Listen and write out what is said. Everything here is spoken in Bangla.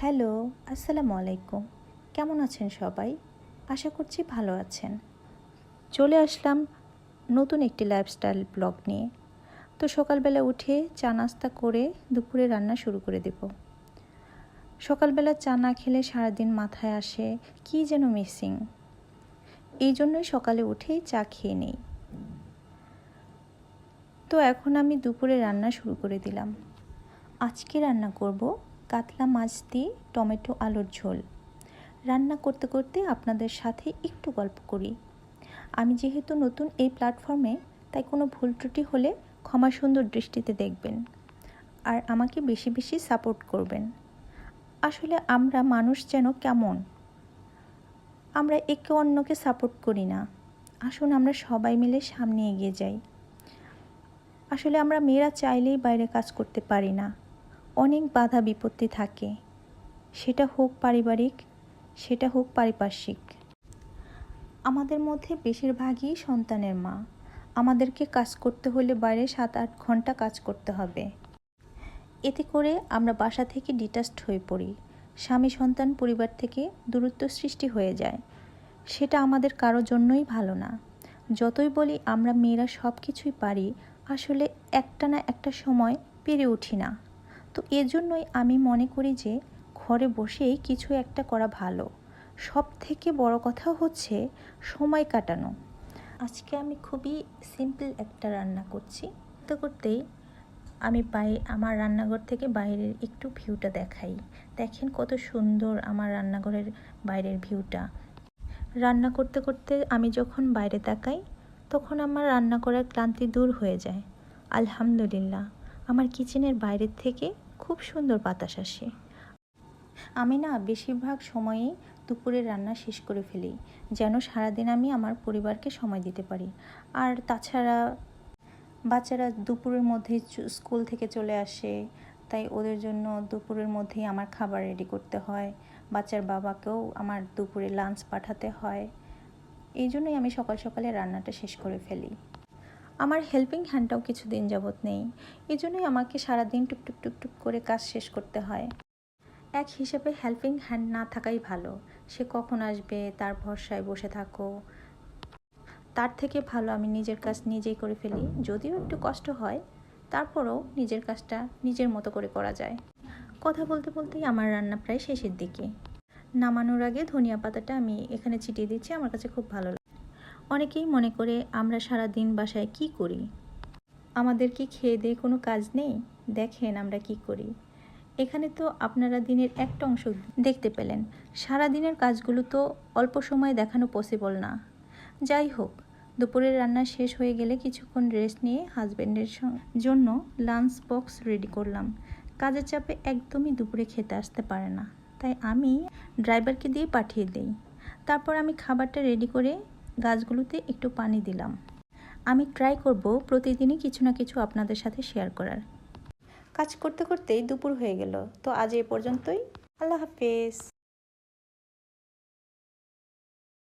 হ্যালো, আসসালামু আলাইকুম। কেমন আছেন সবাই? আশা করছি ভালো আছেন। চলে আসলাম নতুন একটি লাইফস্টাইল ব্লগ নিয়ে। তো সকালবেলা উঠে চা নাস্তা করে দুপুরে রান্না শুরু করে দেব। সকালবেলা চা না খেলে সারাদিন মাথায় আসে কি যেন মিসিং এই জন্যই সকালে উঠেই চা খেয়ে নেই। তো এখন আমি দুপুরে রান্না শুরু করে দিলাম। আজকে রান্না করব কাতলা মাছ দিয়ে টমেটো আলুর ঝোল। রান্না করতে করতে আপনাদের সাথে একটু গল্প করি। আমি যেহেতু নতুন এই প্ল্যাটফর্মে তাই কোনো ভুল ত্রুটি হলে ক্ষমা সুন্দর দৃষ্টিতে দেখবেন আর আমাকে বেশি বেশি সাপোর্ট করবেন। আসলে আমরা মানুষ যেন কেমন? আমরা একে অন্যকে সাপোর্ট করি না। আসুন আমরা সবাই মিলে সামনে এগিয়ে যাই। আসলে আমরা মেয়েরা চাইলেই বাইরে কাজ করতে পারি না। অনেক বাধা বিপত্তি থাকে। সেটা হোক পারিবারিক, সেটা হোক পারিপার্শ্বিক। আমাদের মধ্যে বেশিরভাগই সন্তানের মা। আমাদেরকে কাজ করতে হলে বাইরে সাত আট ঘণ্টা কাজ করতে হবে। এতে করে আমরা বাসা থেকে ডিটাচড হয়ে পড়ি। স্বামী সন্তান পরিবার থেকে দূরত্ব সৃষ্টি হয়ে যায়। সেটা আমাদের কারও জন্যই ভালো না। যতই বলি আমরা মেয়েরা সব কিছুই পারি, আসলে একটা না একটা সময় পেরে উঠি না। তো এজন্যই আমি মনে করি যে ঘরে বসেই কিছু একটা করা ভালো। সব থেকে বড় কথা হচ্ছে সময় কাটানো। আজকে আমি খুবই সিম্পল একটা রান্না করছি। তো করতেই আমি বাই, আমার রান্নাঘর থেকে বাইরের একটু ভিউটা দেখাই। দেখেন কত সুন্দর আমার রান্নাঘরের বাইরের ভিউটা রান্না করতে করতে আমি যখন বাইরে তাকাই, তখন আমার রান্না করার ক্লান্তি দূর হয়ে যায়। আলহামদুলিল্লাহ। আমার কিচেনের বাইরের থেকে খুব সুন্দর বাতাস আসে। আমি না বেশিরভাগ সময়ই দুপুরে রান্না শেষ করে ফেলি, যেন সারাদিন আমি আমার পরিবারকে সময় দিতে পারি। আর তাছাড়া বাচ্চারা দুপুরের মধ্যেই স্কুল থেকে চলে আসে, তাই ওদের জন্য দুপুরের মধ্যেই আমার খাবার রেডি করতে হয়। বাচ্চার বাবাকেও আমার দুপুরে লাঞ্চ পাঠাতে হয়। এই জন্যই আমি সকাল সকালে রান্নাটা শেষ করে ফেলি। আমার হেল্পিং হ্যান্ডটাও কিছুদিন যাবৎ নেই। এই জন্যই আমাকে সারাদিন টুকটুক টুকটুক করে কাজ শেষ করতে হয়। এক হিসেবে হেল্পিং হ্যান্ড না থাকাই ভালো। সে কখন আসবে, তার ভরসায় বসে থাকো। তার থেকে ভালো আমি নিজের কাজ নিজেই করে ফেলি। যদিও একটু কষ্ট হয়, তারপরেও নিজের কাজটা নিজের মতো করে করা যায়। কথা বলতে বলতেই আমার রান্না প্রায় শেষের দিকে। নামানোর আগে ধনিয়া পাতাটা আমি এখানে ছিটিয়ে দিচ্ছি। আমার কাছে খুব ভালো লাগে অনেকেই মনে করে আমরা সারা দিন বাসায় কি করি? আমাদের কি খেয়ে দিয়ে কোনো কাজ নেই? দেখেন আমরা কি করি। এখানে তো আপনারা দিনের একটা অংশ দেখতে পেলেন। সারা দিনের কাজগুলো তো অল্প সময় দেখানো পসিবল না। যাই হোক, দুপুরের রান্না শেষ হয়ে গেলে কিছুক্ষণ রেস্ট নিয়ে হাজব্যান্ডের জন্য লাঞ্চ বক্স রেডি করলাম। কাজের চাপে একদমই দুপুরে খেতে আসতে পারে না। তাই আমি ড্রাইভারকে দিয়ে পাঠিয়ে দিই। তারপর আমি খাবারটা রেডি করে গাছগুলোতে একটু পানি দিলাম। আমি ট্রাই করব প্রতিদিনই কিছু না কিছু আপনাদের সাথে শেয়ার করার। কাজ করতে করতেই দুপুর হয়ে গেল। তো আজ এ পর্যন্তই। আল্লাহ হাফেজ।